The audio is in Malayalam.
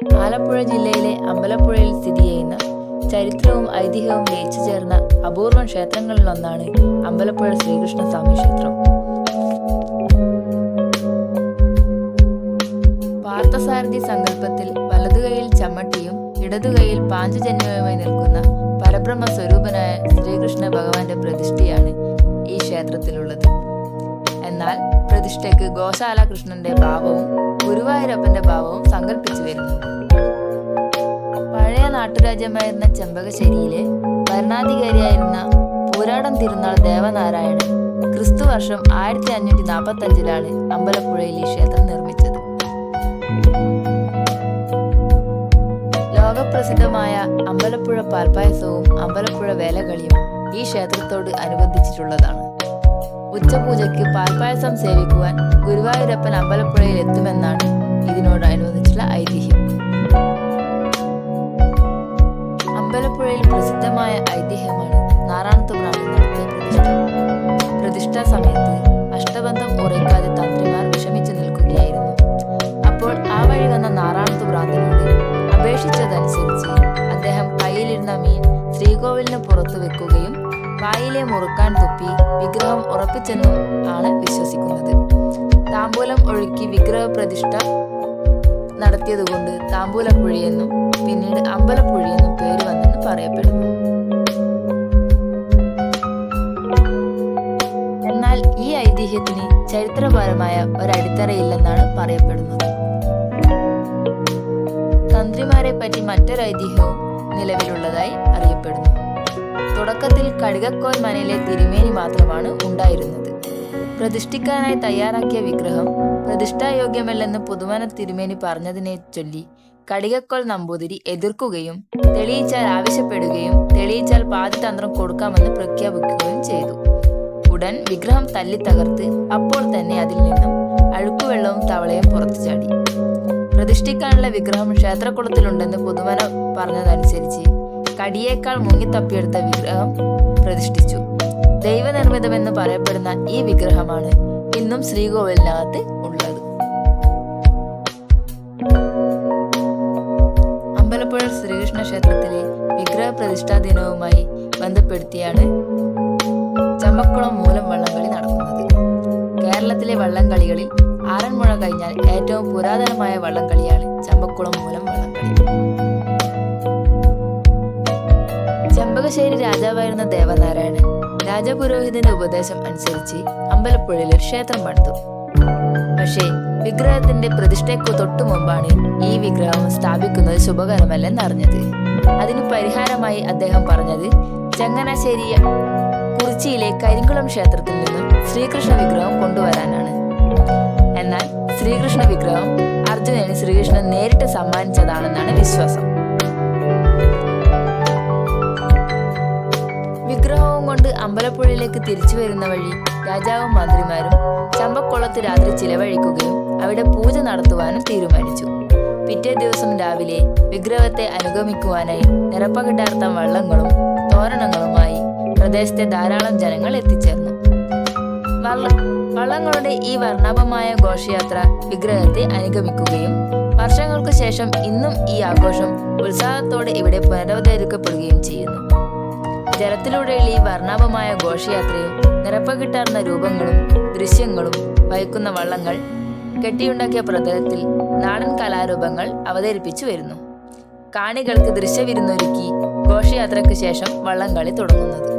ആലപ്പുഴ ജില്ലയിലെ അമ്പലപ്പുഴയിൽ സ്ഥിതി ചെയ്യുന്ന ചരിത്രവും ഐതിഹ്യവും ലയിച്ചു ചേർന്ന അപൂർവം ക്ഷേത്രങ്ങളിലൊന്നാണ് അമ്പലപ്പുഴ ശ്രീകൃഷ്ണ സ്വാമി ക്ഷേത്രം. പാർത്ഥസാരഥി സങ്കല്പത്തിൽ വലതുകൈയിൽ ചമ്മട്ടിയും ഇടതുകൈയിൽ പാഞ്ചജന്യവുമായി നിൽക്കുന്ന പരബ്രഹ്മ സ്വരൂപനായ ശ്രീകൃഷ്ണ ഭഗവാന്റെ പ്രതിഷ്ഠയാണ് പ്രതിഷ്ഠയ്ക്ക് ഗോശാല കൃഷ്ണന്റെ ഭാവവും ഗുരുവായൂരപ്പന്റെ ഭാവവും സങ്കല്പിച്ചു വരുന്നു. പഴയ നാട്ടുരാജ്യമായിരുന്ന ചെമ്പകശ്ശേരിയിലെ ഭരണാധികാരിയായിരുന്ന പൂരാടം തിരുനാൾ ദേവനാരായണൻ ക്രിസ്തു വർഷം ആയിരത്തി അഞ്ഞൂറ്റി നാൽപ്പത്തി അഞ്ചിലാണ് അമ്പലപ്പുഴയിൽ ഈ ക്ഷേത്രം നിർമ്മിച്ചത്. ലോകപ്രസിദ്ധമായ അമ്പലപ്പുഴ പാൽപ്പായസവും അമ്പലപ്പുഴ വേലകളിയും ഈ ക്ഷേത്രത്തോട് അനുബന്ധിച്ചിട്ടുള്ളതാണ്. ഉച്ചപൂജയ്ക്ക് പാൽപ്പായസം സേവിക്കുവാൻ ഗുരുവായൂരപ്പൻ അമ്പലപ്പുഴയിൽ എത്തുമെന്നാണ് ഇതിനോട് അനുബന്ധിച്ചുള്ള ഐതിഹ്യം. അമ്പലപ്പുഴയിൽ പ്രസിദ്ധമായ ഐതിഹ്യമാണ് ഭ്രാന്തി നടത്തിയ പ്രതിഷ്ഠ. പ്രതിഷ്ഠാ സമയത്ത് അഷ്ടബന്ധം ഉറയ്ക്കാതെ തന്ത്രിമാർ വിഷമിച്ചു നിൽക്കുകയായിരുന്നു. അപ്പോൾ ആ വഴി വന്ന നാറാണത്ത് ഭ്രാന്തനോട് അപേക്ഷിച്ചതനുസരിച്ച് അദ്ദേഹം കയ്യിലിരുന്ന മീൻ ശ്രീകോവിലിന് പുറത്തു വെക്കുകയും വായിലെ മുറുക്കാൻ തുപ്പി വിഗ്രഹം ഉറപ്പിച്ചെന്നും ആണ് വിശ്വസിക്കുന്നത്. താമ്പൂലം ഒഴുക്കി വിഗ്രഹ പ്രതിഷ്ഠ നടത്തിയതുകൊണ്ട് താമ്പൂലപ്പുഴയെന്നും പിന്നീട് അമ്പലപ്പുഴയെന്നും പേര് വന്നെന്ന് പറയപ്പെടുന്നു. എന്നാൽ ഈ ഐതിഹ്യത്തിന് ചരിത്രപരമായ ഒരടിത്തറയില്ലെന്നാണ് പറയപ്പെടുന്നത്. തന്ത്രിമാരെ പറ്റി മറ്റൊരു ഐതിഹ്യവും നിലവിലുള്ളതായി അറിയപ്പെടുന്നു. തുടക്കത്തിൽ കഴുകക്കോൽ മനയിലെ തിരുമേനി മാത്രമാണ് ഉണ്ടായിരുന്നത്. പ്രതിഷ്ഠിക്കാനായി തയ്യാറാക്കിയ വിഗ്രഹം പ്രതിഷ്ഠായോഗ്യമല്ലെന്ന് പുതുമന തിരുമേനി പറഞ്ഞതിനെ ചൊല്ലി കടികക്കോൾ നമ്പൂതിരി എതിർക്കുകയും തെളിയിച്ചാൽ ആവശ്യപ്പെടുകയും തെളിയിച്ചാൽ പാതിതന്ത്രം കൊടുക്കാമെന്ന് പ്രഖ്യാപിക്കുകയും ചെയ്തു. ഉടൻ വിഗ്രഹം തല്ലി തകർത്ത് അപ്പോൾ തന്നെ അതിൽ നിന്നും അഴുക്കുവെള്ളവും തവളയും പുറത്തു ചാടി. പ്രതിഷ്ഠിക്കാനുള്ള വിഗ്രഹം ക്ഷേത്രക്കുളത്തിലുണ്ടെന്ന് പുതുമന പറഞ്ഞതനുസരിച്ച് കടിയേക്കാൾ മുങ്ങിത്തപ്പിയെടുത്ത വിഗ്രഹം പ്രതിഷ്ഠിച്ചു. ദൈവനിർമ്മിതമെന്ന് പറയപ്പെടുന്ന ഈ വിഗ്രഹമാണ് ഇന്നും ശ്രീകോവിലിനകത്ത് ഉള്ളത്. അമ്പലപ്പുഴ ശ്രീകൃഷ്ണ ക്ഷേത്രത്തിലെ വിഗ്രഹ പ്രതിഷ്ഠാ ദിനവുമായി ബന്ധപ്പെടുത്തിയാണ് ചമ്പക്കുളം മൂലം വള്ളംകളി നടക്കുന്നത്. കേരളത്തിലെ വള്ളംകളികളിൽ ആറന്മുള കഴിഞ്ഞാൽ ഏറ്റവും പുരാതനമായ വള്ളംകളിയാണ് ചമ്പക്കുളം മൂലം വള്ളംകളി. ചെമ്പകശ്ശേരി രാജാവായിരുന്ന ദേവനാരായണൻ രാജപുരോഹിതന്റെ ഉപദേശം അനുസരിച്ച് അമ്പലപ്പുഴയിൽ ഒരു ക്ഷേത്രം പണിതു. പക്ഷേ വിഗ്രഹത്തിന്റെ പ്രതിഷ്ഠയ്ക്കു തൊട്ടു മുമ്പാണ് ഈ വിഗ്രഹം സ്ഥാപിക്കുന്നത് ശുഭകരമല്ലെന്ന് അറിഞ്ഞത്. അതിന് പരിഹാരമായി അദ്ദേഹം പറഞ്ഞത് ചങ്ങനാശ്ശേരി കുറിച്ചിയിലെ കരിങ്കുളം ക്ഷേത്രത്തിൽ നിന്നും ശ്രീകൃഷ്ണ വിഗ്രഹം കൊണ്ടുവരാനാണ്. എന്നാൽ ശ്രീകൃഷ്ണ വിഗ്രഹം അർജുനന് ശ്രീകൃഷ്ണൻ നേരിട്ട് സമ്മാനിച്ചതാണെന്നാണ് വിശ്വാസം. കൊണ്ട് അമ്പലപ്പുഴയിലേക്ക് തിരിച്ചു വരുന്ന വഴി രാജാവും മന്ത്രിമാരും ചമ്പക്കുളത്ത് രാത്രി ചിലവഴിക്കുകയും അവിടെ പൂജ നടത്തുവാനും തീരുമാനിച്ചു. പിറ്റേ ദിവസം രാവിലെ വിഗ്രഹത്തെ അനുഗമിക്കുവാനായി നിറപ്പകിട്ടാർത്ത വള്ളങ്ങളും തോരണങ്ങളുമായി പ്രദേശത്തെ ധാരാളം ജനങ്ങൾ എത്തിച്ചേർന്നു. വള്ളങ്ങളുടെ ഈ വർണാഭമായ ഘോഷയാത്ര വിഗ്രഹത്തെ അനുഗമിക്കുകയും വർഷങ്ങൾക്ക് ശേഷം ഇന്നും ഈ ആഘോഷം ഉത്സാഹത്തോടെ ഇവിടെ പുനരവതരിക്കപ്പെടുകയും ചെയ്യുന്നു. ജലത്തിലൂടെയുള്ള ഈ വർണാഭമായ ഘോഷയാത്രയും നിറപ്പകിട്ടാർന്ന രൂപങ്ങളും ദൃശ്യങ്ങളും വഹിക്കുന്ന വള്ളങ്ങൾ കെട്ടിയുണ്ടാക്കിയ പ്രതലത്തിൽ നാടൻ കലാരൂപങ്ങൾ അവതരിപ്പിച്ചു വരുന്നു. കാണികൾക്ക് ദൃശ്യവിരുന്നൊരുക്കി ഘോഷയാത്രയ്ക്ക് ശേഷം വള്ളംകളി തുടങ്ങുന്നത്.